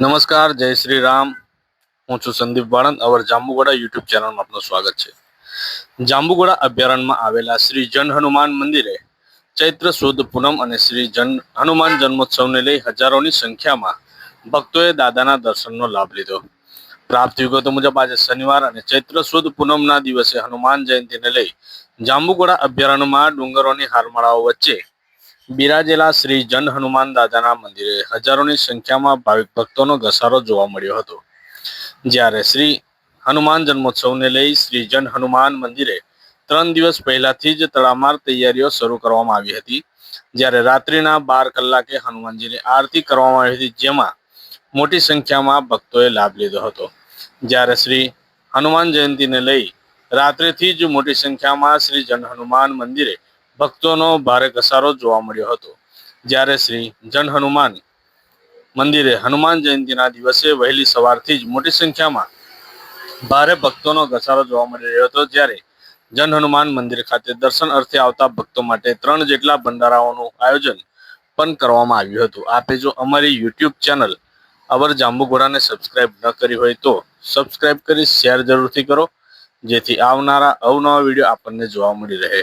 નમસ્કાર, જય શ્રી રામ હું છું સંદીપ વાળંદ અવર જાંબુગોડા યુટ્યુબ ચેનલમાં આપનું સ્વાગત છે. જાંબુગોડા અભયારણ્યમાં આવેલા શ્રી જન હનુમાન મંદિરે ચૈત્ર સુદ પૂનમ અને શ્રી જન હનુમાન જન્મોત્સવને લઈ હજારોની સંખ્યામાં ભક્તોએ દાદાના દર્શનનો લાભ લીધો. પ્રાપ્ત વિગતો મુજબ આજે શનિવાર અને ચૈત્ર સુદ પૂનમના દિવસે હનુમાન જયંતિને લઈ જાંબુગોડા અભયારણ્યમાં ડુંગરોની હારમાળાઓ વચ્ચે બિરાજેલા શ્રી જન હનુમાન દાદાના મંદિરે હજારોની સંખ્યામાં ભાવિક ભક્તોનો ઘસારો જોવા મળ્યો હતો. જ્યારે શ્રી હનુમાન જન્મોત્સવને લઈ શ્રી જન હનુમાન મંદિરે ત્રણ દિવસ પહેલાથી જ તડામાર તૈયારીઓ શરૂ કરવામાં આવી હતી. જ્યારે રાત્રિના બાર કલાકે હનુમાનજીની આરતી કરવામાં આવી હતી, જેમાં મોટી સંખ્યામાં ભક્તોએ લાભ લીધો હતો. જ્યારે શ્રી હનુમાન જયંતિને લઈ રાત્રેથી જ મોટી સંખ્યામાં શ્રી જન હનુમાન મંદિરે ભક્તોનો ભારે ઘસારો જોવા મળ્યો હતો. જ્યારે શ્રી જન હનુમાન મંદિરે હનુમાન જયંતિના દિવસે વહેલી સવારથી જ મોટી સંખ્યામાં ભારે ભક્તોનો ઘસારો જોવા મળી રહ્યો હતો. જ્યારે જન હનુમાન મંદિર ખાતે દર્શન અર્થે આવતા ભક્તો માટે ત્રણ જેટલા ભંડારાઓનું આયોજન પણ કરવામાં આવ્યું હતું. આપે જો અમારી યુટ્યુબ ચેનલ અવર જાંબુઘોડાને સબસ્ક્રાઇબ ન કરી હોય તો સબસ્ક્રાઇબ કરી, શેર જરૂરથી કરો, જેથી આવનારા અવનવા વીડિયો આપણને જોવા મળી રહે.